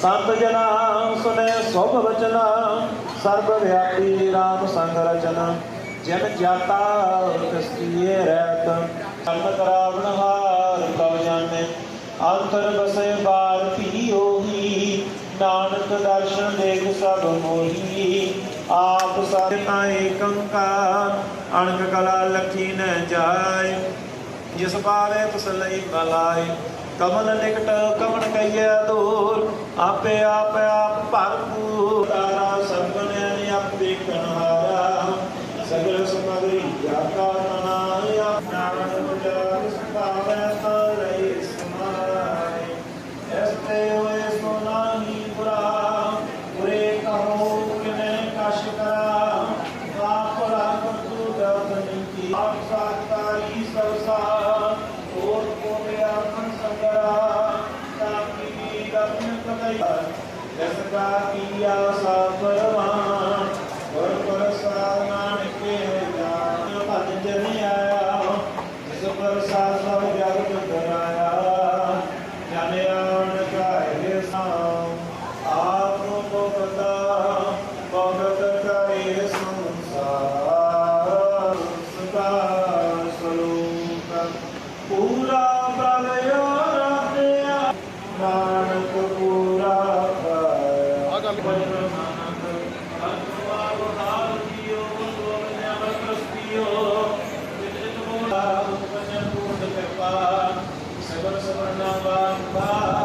ਸੰਤ ਜਨਾ, ਸੁਨੇ ਸੁਭ ਵਚਨਾ ਸਰਬ ਵਿਆਪੀ ਰਾਮ ਸੰਗ ਰਚਨਾ। ਜਨ ਜਾਤਾ ਕਸਤੀਏ ਰਹਿਤ ਸੰਤ ਕਰਾਵਣ ਹਾਰ ਪ੍ਰਭ ਜਾਣੇ। ਅੰਤਰ ਬਸੇ ਬਾਰ ਪੀ ਹੋਈ ਨਾਨਕ ਦਰਸ਼ਨ ਦੇਖ ਸਭ ਮੋਹੀ। ਆਪ ਸਾਰੇ ਤਾਏ ਏਕੰਕਾਰ ਅਣਕ ਕਲਾ ਲਖੀ ਨ ਜਾਏ। ਜਿਸ ਬਾਰੇ ਤਿਸ ਲਈ ਬਲਾਈ ਕਮਲ ਨਿਕਟ ਕਵਣ ਕਈਐ ਦੂਰ ਆਪੇ ਆਪ ਆਪ ਭਰਪੂਰ ਨਾਨਕ ਪੂਰਾ ਪਾਇਆ ਆ ਗੱਲ ਸਬਰ ਸਬਰ ਨਾਮ ਬਾ ਮਾਨ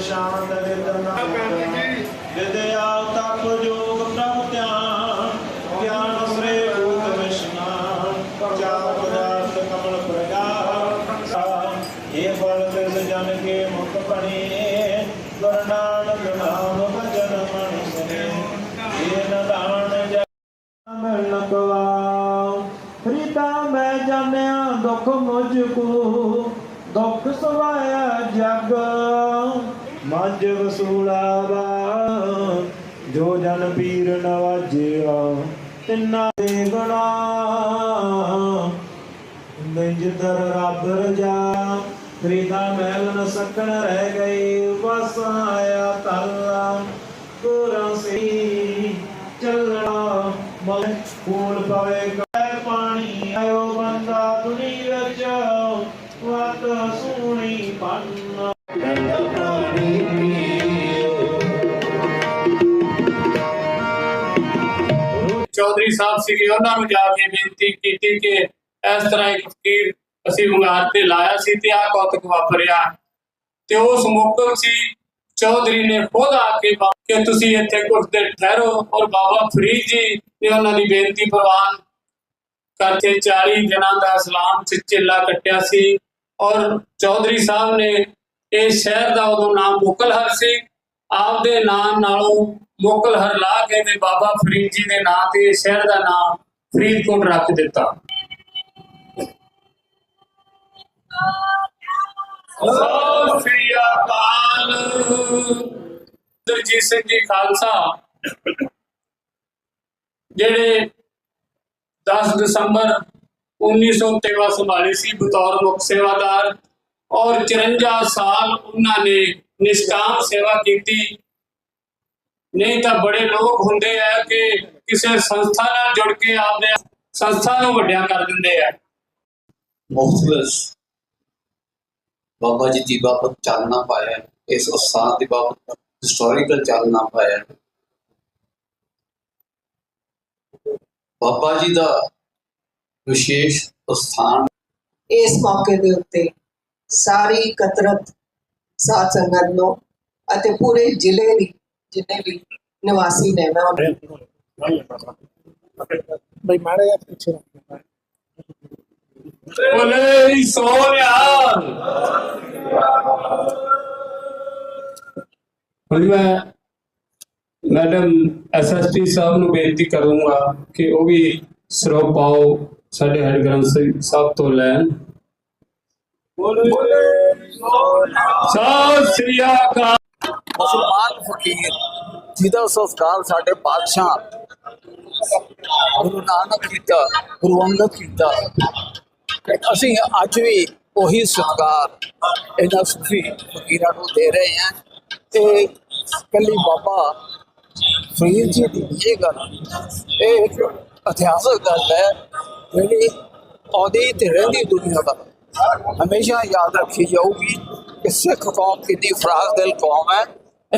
ਸ਼ਾਂਤ ਵਿਦਨਾ ਵਿਦਿਆ ਤਪ ਜੋਗ ਪ੍ਰਭ ਧਿਆਨ ਗਿਆਨ ਸ੍ਰੇ ਭੂਤ ਵਿਸ਼ਨਾਨ ਚਾਰ ਪਦਾਰਥ ਕਮਲ ਪ੍ਰਗਾਸ ਇਹ ਫਲ ਤਿਸ ਜਨ ਕੇ ਮੁਖ ਬਣੇ ਗੁਰ ਨਾਨਕ ਨਾਮ ਭਜਨ ਸਵਾਇਆ ਜਗ। ਮਜ ਵਸੂਲਾਵਾ ਜੋ ਜਨ ਪੀਰ ਨਵਾਜਿਆ ਤਿੰਨਾ ਦੇ ਗੁਣਾ। ਨਿਜ ਦਰ ਰੱਬ ਰਜਾ। ਫਰੀਦਾ ਮੈਲ ਨ ਸਕਣ ਰਹਿ ਗਈ ਵਸ ਆਇਆ ਤਲ। ਗੁਰਾਂ ਸੀ ਚੱਲਣਾ ਮਲ ਫੂਲ ਪਵੇ ਚੌਧਰੀ ਸਾਹਿਬ ਸੀਗੇ ਉਹਨਾਂ ਨੂੰ ਜਾ ਕੇ ਬੇਨਤੀ ਕੀਤੀ ਕਿ ਇਸ ਤਰ੍ਹਾਂ ਇੱਕ ਫਕੀਰ ਅਸੀਂ ਮੁਗਾਰ ਤੇ ਲਾਇਆ ਸੀ ਤੇ ਆਹ ਕੌਤਕ ਵਾਪਰਿਆ। ਤੇ ਉਸ ਮੌਕਮ ਸੀ, ਚੌਧਰੀ ਨੇ ਖੁਦ ਆ ਕੇ ਕਿ ਤੁਸੀਂ ਇੱਥੇ ਕੁਝ ਦੇਰ ਠਹਿਰੋ ਔਰ ਬਾਬਾ ਫਰੀਦ ਜੀ ਨੇ ਉਹਨਾਂ ਦੀ ਬੇਨਤੀ ਪ੍ਰਵਾਨ ਕਰਕੇ 40 ਦਿਨਾਂ ਦਾ ਇਸਲਾਮ ਚ ਚਿੱਲਾ ਕੱਟਿਆ ਸੀ ਔਰ ਚੌਧਰੀ ਸਾਹਿਬ ਨੇ ਇਹ ਸ਼ਹਿਰ ਦਾ ਉਦੋਂ ਨਾਮ ਮੁਕਲਹਰ ਸੀ। ਆਪਦੇ ਨਾਮ ਨਾਲੋਂ ਮੁਕਲਹਰ ਹਰਲਾ ਕੇ ਤੇ ਬਾਬਾ ਫਰੀਦ ਜੀ ਦੇ ਨਾਂ ਤੇ ਸ਼ਹਿਰ ਦਾ ਨਾਮ ਫਰੀਦਕੋਟ ਰੱਖ ਦਿੱਤਾ। ਸਤਿ ਸ੍ਰੀ ਅਕਾਲ। ਦਰਜੀਤ ਸਿੰਘ ਜੀ ਖਾਲਸਾ। ਜਿਹੜੇ 10 ਦਸੰਬਰ 1913 ਸੰਭਾਲੀ ਸੀ ਬਤੌਰ ਮੁੱਖ ਸੇਵਾਦਾਰ ਔਰ 54 ਸਾਲ ਉਹਨਾਂ ਨੇ ਨਿਸ਼ਕਾਮ ਸੇਵਾ ਕੀਤੀ ਨਹੀਂ ਤਾਂ ਬੜੇ ਲੋਕ ਹੁੰਦੇ ਆ ਕਿ ਕਿਸੇ ਸੰਸਥਾ ਨਾਲ ਜੁੜ ਕੇ ਆਪਦੇ ਸੰਸਥਾ ਨੂੰ ਵੱਡਿਆ ਕਰ ਦਿੰਦੇ ਆ ਮੁਖਲਸ ਬਾਬਾ ਜੀ ਦੀ ਬਾਬਤ ਚਾਨਣਾ ਪਾਇਆ। ਇਸ ਉਸਤਾਦ ਦੀ ਬਾਬਤ ਹਿਸਟੋਰੀਕਲ ਚਾਨਣਾ ਪਾਇਆ। ਬਾਬਾ ਜੀ ਦਾ ਵਿਸ਼ੇਸ਼ ਸਥਾਨ ਇਸ ਮੌਕੇ ਦੇ ਉੱਤੇ ਸਾਰੀ ਕਤਰਤ ਸਾਧ ਸੰਗਤ ਨੂੰ ਅਤੇ ਪੂਰੇ ਜ਼ਿਲ੍ਹੇ ਦੀ ਜਿੰਨੇ ਵੀ ਨਿਵਾਸੀ ਨੇ ਮੈਂ ਉਹਨਾਂ ਬਈ ਮਾਰੇ ਆ ਪਿੱਛੇ। ਬੋਲੇ ਸੋਨਿਆ ਹੁਣ ਮੈਂ ਮੈਡਮ ਐਸਐਸਟੀ ਸਾਹਿਬ ਨੂੰ ਬੇਨਤੀ ਕਰੂੰਗਾ ਕਿ ਉਹ ਵੀ ਸਰੋਪ ਪਾਓ ਸਾਡੇ ਹੈਡ ਗ੍ਰੰਥ ਸਾਹਿਬ ਸਾਹਿਬ ਤੋਂ ਲੈਣ। ਸਤਿ ਸ੍ਰੀ ਅਕਾਲ। ਮੁਸਲਮਾਨ ਫਕੀਰ, ਜਿਹਦਾ ਸੰਸਕਾਰ ਸਾਡੇ ਪਾਤਸ਼ਾਹ ਗੁਰੂ ਨਾਨਕ ਕੀਤਾ, ਗੁਰੂ ਅੰਗਦ ਕੀਤਾ। ਅਸੀਂ ਅੱਜ ਵੀ ਉਹੀ ਸਤਿਕਾਰ ਇਹਨਾਂ ਸੂਫੀ ਫਕੀਰਾਂ ਨੂੰ ਦੇ ਰਹੇ ਹਾਂ। ਤੇ ਕੱਲੀ ਬਾਬਾ ਫਰੀਦ ਜੀ ਦੀ ਇਹ ਗੱਲ, ਇਹ ਇੱਕ ਇਤਿਹਾਸਕ ਗੱਲ ਹੈ, ਜਿਹੜੀ ਆਉਂਦੀ ਤੇ ਰਹਿੰਦੀ ਦੁਨੀਆ ਦਾ। ਹਮੇਸ਼ਾ ਯਾਦ ਰੱਖੀ ਜਾਊਗੀ ਕਿ ਸਿੱਖ ਕੌਮ ਕਿੰਨੀ ਫਰਾਗ ਦਿਲ ਕੌਮ ਹੈ।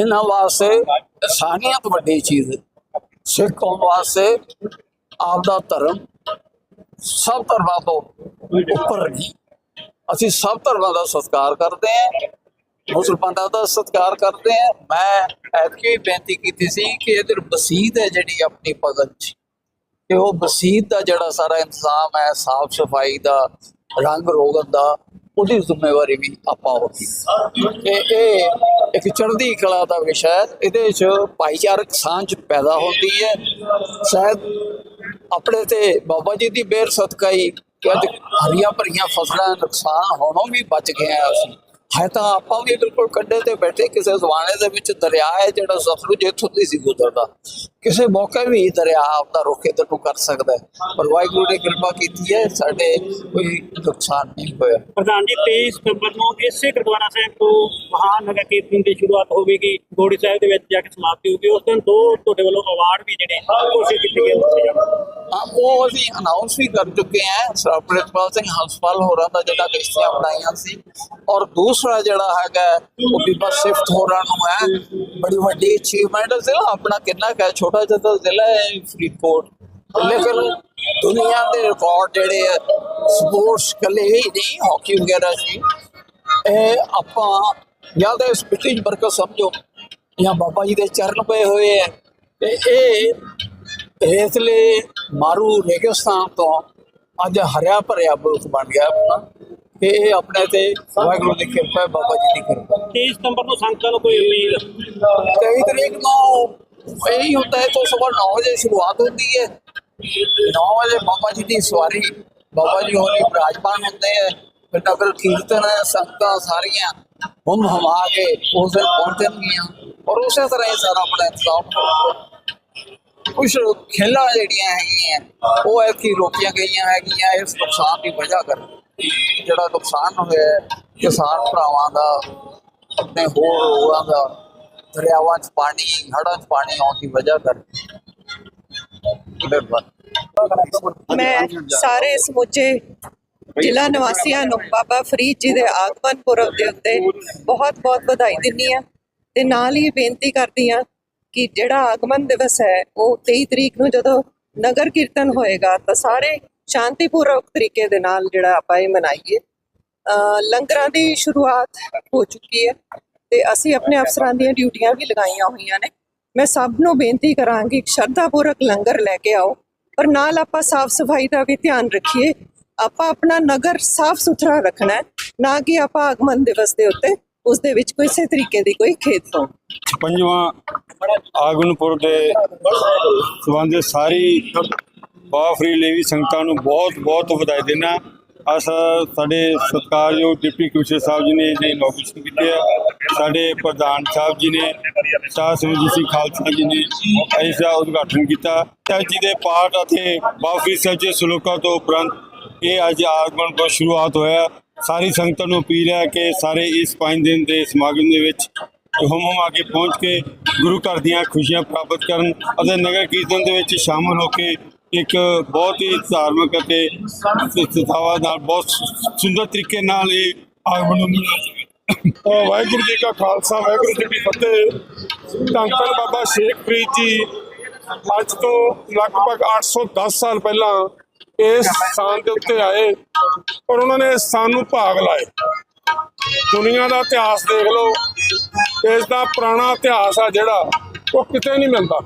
ਇਹਨਾਂ ਵਾਸਤੇ ਇਨਸਾਨੀਅਤ ਵੱਡੀ ਚੀਜ਼ ਹੈ। ਸਿੱਖ ਕੌਮ ਵਾਸਤੇ ਆਪ ਦਾ ਧਰਮ ਸਭ ਧਰਮਾਂ ਤੋਂ ਉੱਪਰ ਨਹੀਂ। ਅਸੀਂ ਸਭ ਧਰਮਾਂ ਦਾ ਸਤਿਕਾਰ ਕਰਦੇ ਹਾਂ। ਮੁਸਲਮਾਨਾਂ ਦਾ ਸਤਿਕਾਰ ਕਰਦੇ ਹਾਂ। ਮੈਂ ਐਤਕੀ ਬੇਨਤੀ ਕੀਤੀ ਸੀ ਕਿ ਇਧਰ ਮਸਜਿਦ ਹੈ ਜਿਹੜੀ ਆਪਣੀ ਭਗਤ ਚ ਕਿ ਉਹ ਮਸਜਿਦ ਦਾ ਜਿਹੜਾ ਸਾਰਾ ਇੰਤਜ਼ਾਮ ਹੈ, ਸਾਫ਼ ਸਫ਼ਾਈ ਦਾ ਰੰਗ ਰੋਗਨ ਦਾ ਉਹਦੀ ਜ਼ਿੰਮੇਵਾਰੀ ਵੀ ਆਪਾਂ ਹੋਗੀ ਇਹ ਇਹ ਇੱਕ ਚੜ੍ਹਦੀ ਕਲਾ ਦਾ ਵਿਸ਼ਾ ਹੈ। ਇਹਦੇ ਵਿੱਚ ਭਾਈਚਾਰਕ ਸਾਂਝ ਪੈਦਾ ਹੁੰਦੀ ਹੈ। ਸ਼ਾਇਦ ਆਪਣੇ ਤੇ ਬਾਬਾ ਜੀ ਦੀ ਬੇਰ ਸਦਕਾ ਹੀ ਕਿ ਅੱਜ ਹਰੀਆਂ ਭਰੀਆਂ ਫਸਲਾਂ ਨੁਕਸਾਨ ਹੋਣੋਂ ਵੀ ਬਚ ਗਏ ਆ ਅਸੀਂ। ਹੈ ਤਾਂ ਆਪਾਂ ਵੀ ਬਿਲਕੁਲ ਕੰਢੇ ਤੇ ਬੈਠੇ ਕਿਸੇ ਜ਼ਮਾਨੇ ਦੇ ਵਿੱਚ ਦਰਿਆ ਹੈ ਜਿਹੜਾ ਸਤਲੁਜ ਇੱਥੋਂ ਦੀ ਸੀ ਗੁਜ਼ਰਦਾ ਕਿਸੇ ਮੌਕੇ ਵੀ ਦਰਿਆ ਆਪਦਾ ਰੁੱਖ ਇੱਧਰ ਨੂੰ ਕਰ ਸਕਦਾ ਹੈ। ਪਰ ਵਾਹਿਗੁਰੂ ਨੇ ਕਿਰਪਾ ਕੀਤੀ ਹੈ ਸਾਡੇ ਕੋਈ ਨੁਕਸਾਨ ਨਹੀਂ ਹੋਇਆ। ਪ੍ਰਧਾਨ ਜੀ 23 ਸਤੰਬਰ ਨੂੰ ਇਸੇ ਗੁਰਦੁਆਰਾ ਸਾਹਿਬ ਤੋਂ ਮਹਾਨ ਨਗਰ ਕੀਰਤਨ ਦੀ ਸ਼ੁਰੂਆਤ ਹੋਵੇਗੀ। ਗੋੜੀ ਸਾਹਿਬ ਦੇ ਵਿੱਚ ਜਾ ਕੇ ਸਮਾਪਤੀ ਹੋਊਗੀ। ਉਸ ਦਿਨ ਦੋ ਤੁਹਾਡੇ ਵੱਲੋਂ ਅਵਾਰਡ ਵੀ ਜਿਹੜੇ ਘੋਸ਼ਿਤ ਕੀਤੇ ਨੇ ਹਾਂ ਉਹ ਅਸੀਂ ਅਨਾਉਂਸ ਵੀ ਕਰ ਚੁੱਕੇ ਹਾਂ। ਸਰ ਪ੍ਰਿਤਪਾਲ ਸਿੰਘ ਹੰਸਪਾਲ ਹੋਰਾਂ ਦਾ ਜਿਹੜਾ ਕਿਸ਼ਤੀਆਂ ਬਣਾਈਆਂ ਸੀ ਔਰ ਦੂਸਰਾ ਜਿਹੜਾ ਹੈਗਾ ਉਹ ਬੀਬਾ ਸਿਫਤ ਹੋਰਾਂ ਨੂੰ ਹੈ। ਬੜੀ ਵੱਡੀ ਅਚੀਵਮੈਂਟ ਜ਼ਿਲ੍ਹਾ ਆਪਣਾ ਕਿੰਨਾ ਹੈ? ਛੋਟਾ ਜਿਹਾ ਜ਼ਿਲ੍ਹਾ ਹੈ ਫਰੀਦਕੋਟ। ਲੇਕਿਨ ਦੁਨੀਆ ਦੇ ਰਿਕਾਰਡ ਜਿਹੜੇ ਆ ਸਪੋਰਟਸ ਕੱਲੇ ਹੀ ਨਹੀਂ ਹਾਕੀ ਵਗੈਰਾ ਸੀ ਇਹ ਆਪਾਂ ਜਾਂ ਤਾਂ ਇਸ ਮਿੱਟੀ ਬਰਕਤ ਸਮਝੋ, ਜਾਂ ਬਾਬਾ ਜੀ ਦੇ ਚਰਨ ਪਏ ਹੋਏ ਹੈ ਤੇ ਇਹ ਰੇਤਲੇ ਮਾਰੂ ਰੇਗਿਸਤਾਨ ਤੋਂ ਅੱਜ ਹਰਿਆ ਭਰਿਆ ਮੁਲਕ ਬਣ ਗਿਆ ਆਪਣਾ। ਤੇ ਇਹ ਆਪਣੇ ਤੇ ਵਾਹਿਗੁਰੂ ਦੀ ਕਿਰਪਾ ਹੈ ਬਾਬਾ ਜੀ ਦੀ ਕਿਰਪਾ 23 ਸਤੰਬਰ ਨੂੰ ਸੰਗਤਾਂ ਨੂੰ ਕੋਈ ਉਮੀਦ ਕਈ ਤਰੀਕ ਨੂੰ ਇਹੀ ਹੁੰਦਾ ਹੈ ਤੋਂ ਸਵੇਰ 9 ਵਜੇ ਸ਼ੁਰੂਆਤ ਹੁੰਦੀ ਹੈ। 9 ਵਜੇ ਬਾਬਾ ਜੀ ਦੀ ਸਵਾਰੀ ਬਾਬਾ ਜੀ ਹੋਣੀ ਵਿਰਾਜਮਾਨ ਹੁੰਦੇ ਹੈ। ਫਿਰ ਨਗਰ ਕੀਰਤਨ ਹੈ ਸੰਗਤਾਂ ਸਾਰੀਆਂ ਹਮ ਹਮਾ ਕੇ ਉਸ ਦਿਨ ਪਹੁੰਚਣਗੀਆਂ ਔਰ ਉਸੇ ਤਰ੍ਹਾਂ ਹੀ ਸਾਰਾ ਆਪਣਾ ਇੰਤਜ਼ਾਮ ਕੁਝ ਖੇਲਾਂ ਜਿਹੜੀਆਂ ਹੈਗੀਆਂ ਉਹ ਕਿ ਰੋਕੀਆਂ ਗਈਆਂ ਹੈਗੀਆਂ ਇਸ ਨੁਕਸਾਨ ਦੀ ਵਜ੍ਹਾ ਕਰਕੇ। ਜਿਹੜਾ ਨੁਕਸਾਨ ਹੋਇਆ ਕਿਸਾਨ ਭਰਾਵਾਂ ਦਾ ਆਪਣੇ ਹੋਰ ਲੋਕਾਂ ਦਾ, ਦਰਿਆਵਾਂ 'ਚ ਪਾਣੀ, ਹੜ੍ਹਾਂ 'ਚ ਪਾਣੀ ਆਉਣ ਦੀ ਵਜ੍ਹਾ ਕਰਕੇ। ਮੈਂ ਸਾਰੇ ਸਮੁੱਚੇ ਜ਼ਿਲ੍ਹਾ ਨਿਵਾਸੀਆਂ ਨੂੰ ਬਾਬਾ ਫਰੀਦ ਜੀ ਦੇ ਆਗਮਨ ਪੁਰਬ ਦੇ ਉੱਤੇ ਬਹੁਤ-ਬਹੁਤ ਵਧਾਈ ਦਿੰਦੀ ਆ ਤੇ ਨਾਲ ਹੀ ਬੇਨਤੀ ਕਰਦੀ ਆ ਕਿ ਜਿਹੜਾ ਆਗਮਨ ਦਿਵਸ ਹੈ, ਉਹ 23 ਤਰੀਕ ਨੂੰ ਜਦੋਂ ਨਗਰ ਕੀਰਤਨ ਹੋਏਗਾ ਤਾਂ ਸਾਰੇ ਸ਼ਾਂਤੀਪੂਰਵਕ ਤਰੀਕੇ ਦੇ ਨਾਲ ਜਿਹੜਾ ਆਪਾਂ ਇਹ ਮਨਾਈਏ। ਲੰਗਰਾਂ ਦੀ ਸ਼ੁਰੂਆਤ ਹੋ ਚੁੱਕੀ ਹੈ ਤੇ ਅਸੀਂ ਆਪਣੇ ਅਫਸਰਾਂ ਦੀਆਂ ਡਿਊਟੀਆਂ ਵੀ ਲਗਾਈਆਂ ਹੋਈਆਂ ਨੇ। ਮੈਂ ਸਭ ਨੂੰ ਬੇਨਤੀ ਕਰਾਂਗੀ ਸ਼ਰਧਾਪੂਰਵਕ ਲੰਗਰ ਲੈ ਕੇ ਆਓ, ਪਰ ਨਾਲ ਆਪਾਂ ਸਾਫ਼ ਸਫ਼ਾਈ ਦਾ ਵੀ ਧਿਆਨ ਰੱਖੀਏ। ਆਪਾਂ ਆਪਣਾ ਨਗਰ ਸਾਫ਼ ਸੁਥਰਾ ਰੱਖਣਾ ਹੈ, ਨਾ ਕਿ ਆਪਾਂ ਆਗਮਨ ਦਿਵਸ ਦੇ ਉੱਤੇ ਉਸ ਦੇ ਵਿੱਚ ਕਿਸੇ ਤਰੀਕੇ ਦੀ ਕੋਈ ਖੇਤ ਹੋਣ ਪੰਜਵਾਂ ਆਗਨਪੁਰ ਦੇ ਸਬੰਧ ਸਾਰੀ ਬਾਫਰੀ ਵੀ ਸੰਗਤਾਂ ਨੂੰ ਬਹੁਤ ਬਹੁਤ ਵਧਾਈ ਦੇਣਾ ਅਸ ਸਾਡੇ ਸਤਿਕਾਰਯੋਗ ਡਿਪਟੀ ਕਮਿਸ਼ਨਰ ਸਾਹਿਬ ਜੀ ਨੇ ਜੀ ਇਨੋਗ੍ਰੇਸ਼ਨ ਕੀਤੀ ਹੈ। ਸਾਡੇ ਪ੍ਰਧਾਨ ਸਾਹਿਬ ਜੀ ਨੇ, ਸ਼ਾਹ ਸੰਗਤ ਜੀ ਖਾਲਸਾ ਜੀ ਨੇ ਇਸ ਦਾ ਉਦਘਾਟਨ ਕੀਤਾ। ਤੇ ਜੀ ਦੇ ਪਾਠ ਅਤੇ ਬਾਫਰੀ ਸੱਚੇ ਸਲੋਕਾਂ ਤੋਂ ਉਪਰੰਤ ਇਹ ਅੱਜ ਆਗਮਨ ਤੋਂ ਸ਼ੁਰੂਆਤ ਹੋਇਆ। ਸਾਰੀ ਸੰਗਤਾਂ ਨੂੰ ਅਪੀਲ ਹੈ ਕਿ ਸਾਰੇ ਇਸ ਪੰਜ ਦਿਨ ਦੇ ਸਮਾਗਮ ਦੇ ਵਿੱਚ ਹਮ ਹਮ ਆ ਕੇ ਪਹੁੰਚ ਕੇ ਗੁਰੂ ਘਰ ਦੀਆਂ ਖੁਸ਼ੀਆਂ ਪ੍ਰਾਪਤ ਕਰਨ ਅਤੇ ਨਗਰ ਕੀਰਤਨ ਦੇ ਵਿੱਚ ਸ਼ਾਮਲ ਹੋ ਕੇ ਇੱਕ ਬਹੁਤ ਹੀ ਧਾਰਮਿਕ ਅਤੇ ਸਥਾਵਾ ਨਾਲ ਬਹੁਤ ਸੁੰਦਰ ਤਰੀਕੇ ਨਾਲ ਇਹ ਆਗਮਨ ਨੂੰ ਮਨਾਇਆ ਜਾਵੇ। ਵਾਹਿਗੁਰੂ ਜੀ ਕਾ ਖਾਲਸਾ, ਵਾਹਿਗੁਰੂ ਜੀ ਕੀ ਫਤਿਹ। ਧੰਨ ਧੰਨ ਬਾਬਾ ਸ਼ੇਖ ਫਰੀਦ ਜੀ, ਅੱਜ ਤੋਂ ਲਗਭਗ 810 ਸਾਲ ਪਹਿਲਾਂ ਇਸ ਸਥਾਨ ਦੇ ਉੱਤੇ ਆਏ ਔਰ ਉਹਨਾਂ ਨੇ ਇਸ ਸਥਾਨ ਨੂੰ ਭਾਗ ਲਾਏ। ਦੁਨੀਆ ਦਾ ਇਤਿਹਾਸ ਦੇਖ ਲਓ, ਇਸ ਦਾ ਪੁਰਾਣਾ ਇਤਿਹਾਸ ਆ ਜਿਹੜਾ, ਉਹ ਕਿਤੇ ਨਹੀਂ ਮਿਲਦਾ।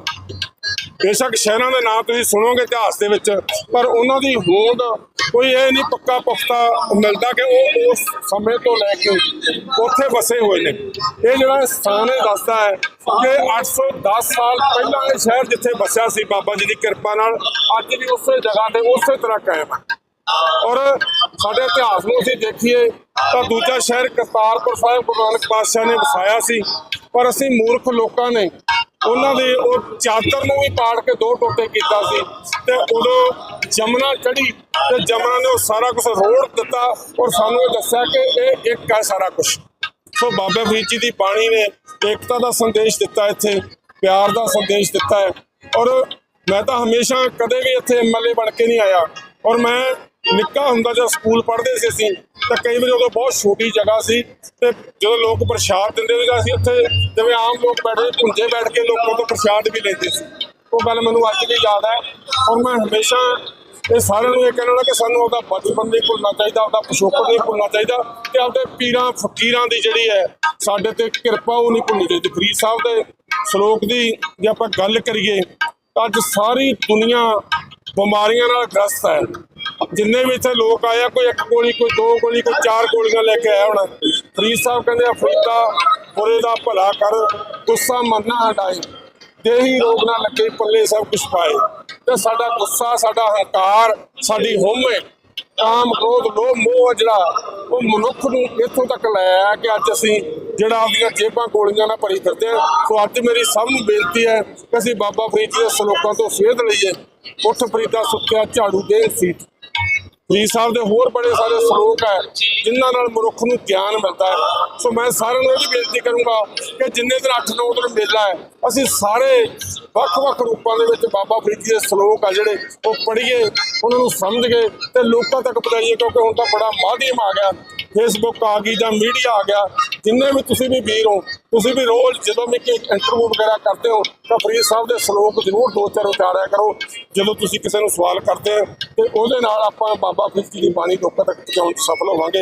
ਬੇਸ਼ੱਕ ਸ਼ਹਿਰਾਂ ਦੇ ਨਾਂ ਤੁਸੀਂ ਸੁਣੋਗੇ ਇਤਿਹਾਸ ਦੇ ਵਿੱਚ, ਪਰ ਉਹਨਾਂ ਦੀ ਹੋਂਦ ਕੋਈ ਇਹ ਨਹੀਂ ਪੱਕਾ ਪੁਖਤਾ ਮਿਲਦਾ ਕਿ ਉਹ ਉਸ ਸਮੇਂ ਤੋਂ ਲੈ ਕੇ ਉੱਥੇ ਵਸੇ ਹੋਏ ਨੇ। ਇਹ ਜਿਹੜਾ ਸਥਾਨ ਇਹ ਦੱਸਦਾ ਹੈ ਕਿ 810 ਸਾਲ ਪਹਿਲਾਂ ਇਹ ਸ਼ਹਿਰ ਜਿੱਥੇ ਵਸਿਆ ਸੀ ਬਾਬਾ ਜੀ ਦੀ ਕਿਰਪਾ ਨਾਲ, ਅੱਜ ਵੀ ਉਸੇ ਜਗ੍ਹਾ ਤੇ ਉਸੇ ਤਰ੍ਹਾਂ ਕਾਇਮ ਹੈ। ਔਰ ਸਾਡੇ ਇਤਿਹਾਸ ਨੂੰ ਅਸੀਂ ਦੇਖੀਏ ਤਾਂ ਦੂਜਾ ਸ਼ਹਿਰ ਕਰਤਾਰਪੁਰ ਸਾਹਿਬ ਗੁਰੂ ਨਾਨਕ ਪਾਤਸ਼ਾਹ ਨੇ ਵਸਾਇਆ ਸੀ, ਪਰ ਅਸੀਂ ਮੂਰਖ ਲੋਕਾਂ ਨੇ ਉਹਨਾਂ ਦੇ ਉਹ ਚਾਦਰ ਨੂੰ ਵੀ ਪਾੜ ਕੇ ਦੋ ਟੋਟੇ ਕੀਤਾ ਸੀ ਤੇ ਉਦੋਂ ਜਮਨਾ ਚੜੀ ਤੇ ਜਮਨਾ ਨੇ ਉਹ ਸਾਰਾ ਕੁਝ ਰੋੜ ਦਿੱਤਾ ਔਰ ਸਾਨੂੰ ਇਹ ਦੱਸਿਆ ਕਿ ਇਹ ਇੱਕ ਹੈ ਸਾਰਾ ਕੁਝ ਸੋ ਬਾਬਾ ਫਰੀਦ ਜੀ ਦੀ ਬਾਣੀ ਨੇ ਏਕਤਾ ਦਾ ਸੰਦੇਸ਼ ਦਿੱਤਾ ਇੱਥੇ, ਪਿਆਰ ਦਾ ਸੰਦੇਸ਼ ਦਿੱਤਾ ਹੈ। ਔਰ ਮੈਂ ਤਾਂ ਹਮੇਸ਼ਾ ਕਦੇ ਵੀ ਇੱਥੇ ਐਮਐਲਏ ਬਣ ਕੇ ਨਹੀਂ ਆਇਆ। ਔਰ ਮੈਂ ਨਿੱਕਾ ਹੁੰਦਾ ਜਦ ਸਕੂਲ ਪੜ੍ਹਦੇ ਸੀ ਅਸੀਂ ਤਾਂ ਕਈ ਵਾਰੀ ਉਦੋਂ ਬਹੁਤ ਛੋਟੀ ਜਗ੍ਹਾ ਸੀ ਤੇ ਜਦੋਂ ਲੋਕ ਪ੍ਰਸ਼ਾਦ ਦਿੰਦੇ ਸੀ ਤਾਂ ਅਸੀਂ ਉੱਥੇ ਜਿਵੇਂ ਆਮ ਲੋਕ ਬੈਠੇ, ਭੁੰਜੇ ਬੈਠ ਕੇ ਲੋਕਾਂ ਤੋਂ ਪ੍ਰਸ਼ਾਦ ਵੀ ਲੈਂਦੇ ਸੀ। ਉਹ ਗੱਲ ਮੈਨੂੰ ਅੱਜ ਵੀ ਯਾਦ ਹੈ ਔਰ ਮੈਂ ਹਮੇਸ਼ਾ ਇਹ ਸਾਰਿਆਂ ਨੂੰ ਇਹ ਕਹਿਣਾ ਕਿ ਸਾਨੂੰ ਆਪਦਾ ਬਚਪਨ ਨਹੀਂ ਭੁੱਲਣਾ ਚਾਹੀਦਾ, ਆਪਦਾ ਪਿਛੋਕੜ ਨਹੀਂ ਭੁੱਲਣਾ ਚਾਹੀਦਾ ਤੇ ਆਪਦੇ ਪੀਰਾਂ, ਫਕੀਰਾਂ ਦੀ ਜਿਹੜੀ ਹੈ, ਸਾਡੇ ਤੇ ਕਿਰਪਾ ਉਹ ਨਹੀਂ ਭੁੱਲਣੀ ਚਾਹੀਦੀ। ਫਰੀਦ ਸਾਹਿਬ ਦੇ ਸ਼ਲੋਕ ਦੀ ਜੇ ਆਪਾਂ ਗੱਲ ਕਰੀਏ, ਤਾਂ ਅੱਜ ਸਾਰੀ ਦੁਨੀਆ ਬਿਮਾਰੀਆਂ ਨਾਲ ਗ੍ਰਸਤ ਹੈ। ਜਿੰਨੇ ਵੀ ਇੱਥੇ ਲੋਕ ਆਏ ਆ, ਕੋਈ ਇੱਕ ਗੋਲੀ, ਕੋਈ ਦੋ ਗੋਲੀ, ਕੋਈ ਚਾਰ ਗੋਲੀਆਂ ਲੈ ਕੇ ਆਇਆ ਹੋਣਾ। ਫਰੀਦ ਸਾਹਿਬ ਕਹਿੰਦੇ ਆ, ਫਰੀਦਾ ਬੁਰੇ ਦਾ ਭਲਾ ਕਰ, ਗੁੱਸਾ ਮੰਨਣਾ ਹਟਾਏ। ਦੇਹੀ ਰੋਗ ਨਾ ਲੱਗੇ, ਪੱਲੇ ਸਭ ਕੁਝ ਪਾਏ। ਤੇ ਸਾਡਾ ਗੁੱਸਾ, ਸਾਡਾ ਹੰਕਾਰ, ਸਾਡੀ ਹਉਮੈ ਕਾਮ ਕ੍ਰੋਧ ਲੋਭ ਮੋਹ ਆ ਜਿਹੜਾ, ਉਹ ਮਨੁੱਖ ਨੂੰ ਇੱਥੋਂ ਤੱਕ ਲੈ ਆਇਆ ਕਿ ਅੱਜ ਅਸੀਂ ਜਿਹੜਾ ਆਪਦੀਆਂ ਜੇਬਾਂ ਗੋਲੀਆਂ ਨਾਲ ਭਰੀ ਫਿਰਦੇ ਹਾਂ ਸੋ ਅੱਜ ਮੇਰੀ ਸਭ ਨੂੰ ਬੇਨਤੀ ਹੈ ਕਿ ਅਸੀਂ ਬਾਬਾ ਫਰੀਦ ਜੀ ਦੇ ਸਲੋਕਾਂ ਤੋਂ ਸੇਧ ਲਈਏ। ਉੱਠ ਫਰੀਦਾ ਸੁੱਕਿਆ ਝਾੜੂ ਦੇ ਸੀਟ। ਫਰੀਦ ਸਾਹਿਬ ਦੇ ਹੋਰ ਬੜੇ ਸਾਰੇ ਸ਼ਲੋਕ ਹੈ, ਜਿਨ੍ਹਾਂ ਨਾਲ ਮਨੁੱਖ ਨੂੰ ਗਿਆਨ ਮਿਲਦਾ ਹੈ। ਸੋ ਮੈਂ ਸਾਰਿਆਂ ਨੂੰ ਇਹ ਵੀ ਬੇਨਤੀ ਕਰੂੰਗਾ ਕਿ ਜਿੰਨੇ ਦਿਨ 8-9 ਦਿਨ ਮੇਲਾ ਹੈ, ਅਸੀਂ ਸਾਰੇ ਵੱਖ-ਵੱਖ ਰੂਪਾਂ ਦੇ ਵਿੱਚ ਬਾਬਾ ਫਰੀਦ ਜੀ ਦੇ ਸ਼ਲੋਕ ਆ ਜਿਹੜੇ ਉਹ ਪੜ੍ਹੀਏ, ਉਹਨਾਂ ਨੂੰ ਸਮਝ ਕੇ ਤੇ ਲੋਕਾਂ ਤੱਕ ਪਹੁੰਚਾਈਏ, ਕਿਉਂਕਿ ਹੁਣ ਤਾਂ ਬੜਾ ਮਾਧਿਅਮ ਆ ਗਿਆ। ਫੇਸਬੁੱਕ ਆ ਗਈ ਜਾਂ ਮੀਡੀਆ ਆ ਗਿਆ ਜਿੰਨੇ ਵੀ ਤੁਸੀਂ ਵੀ ਵੀਰ ਹੋ, ਤੁਸੀਂ ਵੀ ਰੋਜ਼ ਜਦੋਂ ਵੀ ਕੋਈ ਇੰਟਰਵਿਊ ਵਗੈਰਾ ਕਰਦੇ ਹੋ, ਤਾਂ ਫਰੀਦ ਸਾਹਿਬ ਦੇ ਸ਼ਲੋਕ ਜ਼ਰੂਰ ਦੋ ਚਾਰ ਉਚਾਰਿਆ ਕਰੋ, ਜਦੋਂ ਤੁਸੀਂ ਕਿਸੇ ਨੂੰ ਸਵਾਲ ਕਰਦੇ ਹੋ, ਤੇ ਉਹਦੇ ਨਾਲ ਆਪਾਂ ਬਾਬਾ ਫਰੀਦ ਜੀ ਦੀ ਬਾਣੀ ਲੋਕਾਂ ਤੱਕ ਪਹੁੰਚਾਉਣ 'ਚ ਸਫਲ ਹੋਵਾਂਗੇ।